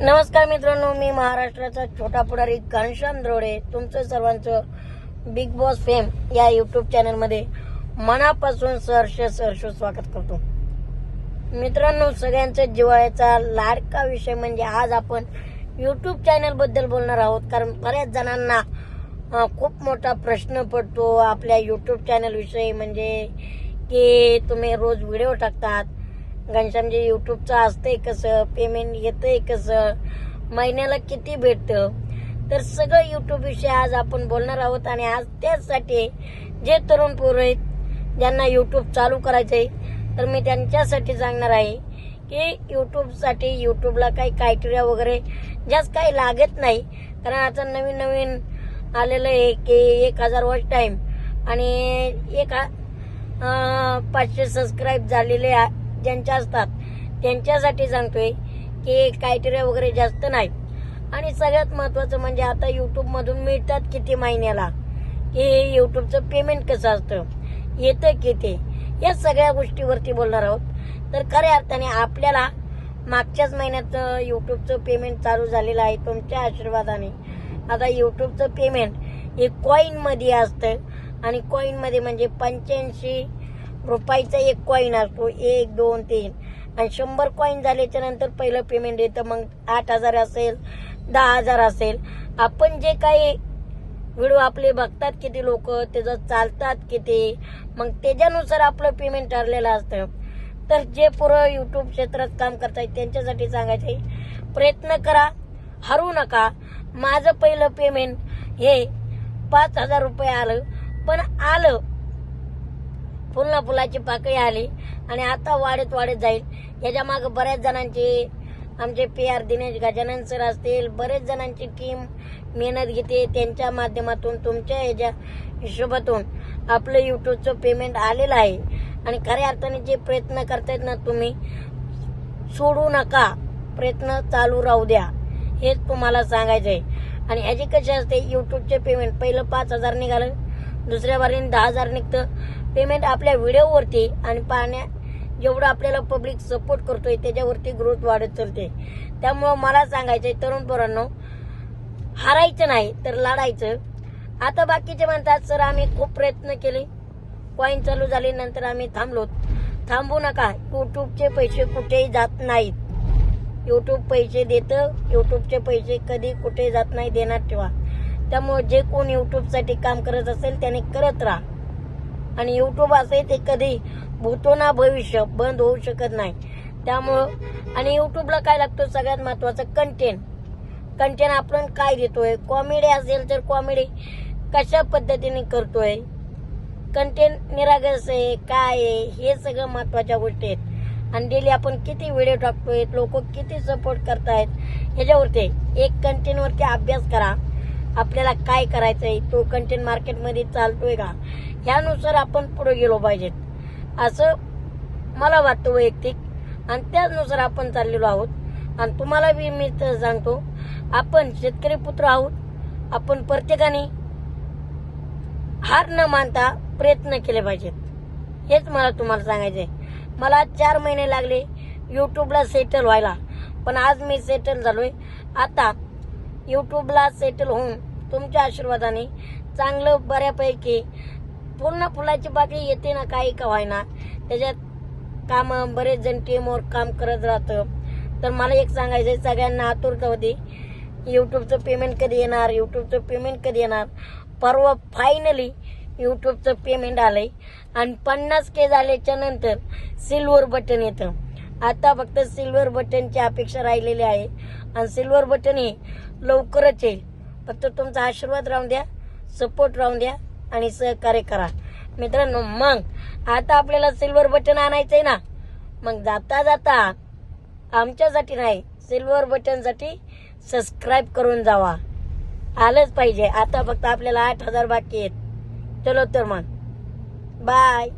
नमस्कार मित्रांनो मी महाराष्ट्राचा छोटा पुढारी घनश्याम द्रोडे. तुमचं सर्वांचं बिग बॉस फेम या युट्यूब चॅनलमध्ये मनापासून सहर्ष सहर्ष स्वागत करतो. मित्रांनो सगळ्यांचा जिवाळ्याचा लाडका विषय म्हणजे आज आपण युट्यूब चॅनलबद्दल बोलणार आहोत. कारण बऱ्याच जणांना खूप मोठा प्रश्न पडतो आपल्या युट्यूब चॅनलविषयी म्हणजे की तुम्ही रोज व्हिडिओ टाकतात घनश्यामजी युट्यूबचं असतंय कसं पेमेंट येतंय कसं महिन्याला किती भेटतं? तर सगळं युट्यूब विषयी आज आपण बोलणार आहोत आणि आज त्याचसाठी जे तरुण पोरं आहेत ज्यांना युट्यूब चालू करायचंय तर मी त्यांच्यासाठी सांगणार आहे की युट्यूबसाठी युट्यूबला काही क्रायटेरिया वगैरे जास्त काही लागत नाही. कारण आता नवीन नवीन आलेलं आहे की एक हजार वॉच टाईम आणि एक पाचशे सबस्क्राईब झालेले आ- ज्यांच्या असतात त्यांच्यासाठी सांगतोय की क्रायटेरिया वगैरे जास्त नाही. आणि सगळ्यात महत्वाचं म्हणजे आता युट्यूब मधून मिळतात किती महिन्याला? की युट्यूबचं पेमेंट कसं असतं? येतं किती? या सगळ्या गोष्टीवरती बोलणार आहोत. तर खऱ्या अर्थाने आपल्याला मागच्याच महिन्यात युट्यूबचं पेमेंट चालू झालेलं आहे तुमच्या आशीर्वादाने. आता युट्यूबचं पेमेंट हे कॉईनमध्ये असतं. आणि कॉईनमध्ये म्हणजे पंच्याऐंशी रुपयाचा एक कॉईन असतो. एक दोन तीन. आणि शंभर कॉईन झाल्याच्यानंतर पहिलं पेमेंट येतं. मग आठ हजार असेल दहा हजार असेल. आपण जे काही व्हिडिओ आपले बघतात किती लोक त्याचं चालतात किती मग त्याच्यानुसार आपलं पेमेंट ठरलेलं असतं. तर जे पुरं यूट्यूब क्षेत्रात काम करतायत त्यांच्यासाठी सांगायचं आहे प्रयत्न करा हरू नका. माझं पहिलं पेमेंट हे पाच हजार रुपये आलं. पण आलं फुलना फुलाची पाकळी आली आणि आता वाढत वाढत जाईल. याच्या मागे बऱ्याच जणांचे आमचे P R Dinesh Gajanan sir असतील बरेच जणांची टीम मेहनत घेते. त्यांच्या माध्यमातून तुमच्या ह्याच्या हिशोबातून आपलं युट्यूबचं पेमेंट आलेलं आहे. आणि खऱ्या अर्थाने जे प्रयत्न करतायत ना तुम्ही सोडू नका. प्रयत्न चालू राहू द्या. हेच तुम्हाला सांगायचं आहे. आणि याची कशी असते युट्यूबचे पेमेंट पहिलं पाच हजार निघालं दुसऱ्या बारीने दहा हजार निघतं. पेमेंट आपल्या व्हिडिओवरती आणि पाहण्या जेवढं आपल्याला पब्लिक सपोर्ट करतोय त्याच्यावरती ग्रोथ वाढत चालते. त्यामुळं मला सांगायचंय तरुण पोरांनो हारायचं नाही तर लढायचं. आता बाकीचे म्हणतात सर आम्ही खूप प्रयत्न केले. कॉईन चालू झाली नंतर आम्ही थांबलो थांबू नका. युट्यूबचे पैसे कुठेही जात नाहीत. युट्यूब पैसे देतं. युट्यूबचे पैसे कधी कुठे जात नाही देणार ठेवा. त्यामुळे जे कोण युट्यूबसाठी काम करत असेल त्याने करत राहा. आणि युट्यूब असे ते कधी भूतोना भविष्य बंद होऊ शकत नाही. त्यामुळं आणि युट्यूबला काय लागतं? सगळ्यात महत्वाचं कंटेंट कंटेंट आपण काय देतोय कॉमेडी असेल तर कॉमेडी कशा पद्धतीने करतोय? कंटेंट निरागस आहे काय आहे? हे सगळं महत्त्वाच्या गोष्टी आहेत. आणि डेली आपण किती व्हिडिओ टाकतोय? लोक किती सपोर्ट करतायत? ह्याच्यावरती एक कंटेंटवरती अभ्यास करा. आपल्याला काय करायचंय तो कंटेंट मार्केटमध्ये चालतोय का? ह्यानुसार आपण पुढे गेलो पाहिजेत. असं मला वाटतं वैयक्तिक. आणि त्यानुसार आपण चाललेलो आहोत. आणि तुम्हाला बी मी तर सांगतो आपण शेतकरी पुत्र आहोत. आपण प्रत्येकाने हार न मानता प्रयत्न केले पाहिजेत. हेच मला तुम्हाला सांगायचंय. मला चार महिने लागले युट्यूबला सेटल व्हायला. पण आज मी सेटल झालोय. आता युट्यूबला सेटल होऊन तुमच्या आशीर्वादाने चांगलं बऱ्यापैकी पूर्ण फुलाची बाकी येते ना काही का व्हायना. त्याच्यात काम बरेच जण टीमवर काम करत राहतं. तर मला एक सांगायचं सगळ्यांना आतुरता होती. युट्यूबचं पेमेंट कधी येणार? युट्यूबचं पेमेंट कधी येणार? परवा फायनली युट्यूबचं पेमेंट आलंय. आणि पन्नास के झाल्याच्यानंतर सिल्वर बटन येतं. आता फक्त सिल्वर बटनची अपेक्षा राहिलेली आहे. आणि सिल्वर बटन हे लवकरच येईल. फक्त तुमचा आशीर्वाद राहून द्या सपोर्ट राहून द्या आणि सहकार्य करा. मित्रांनो मग आता आपल्याला सिल्वर बटन आणायचंय ना? मग जाता जाता आमच्यासाठी नाही सिल्वर बटनसाठी सबस्क्राईब करून जावा. आलंच पाहिजे. आता फक्त आपल्याला आठ हजार बाकी आहेत. चलो तर मग. बाय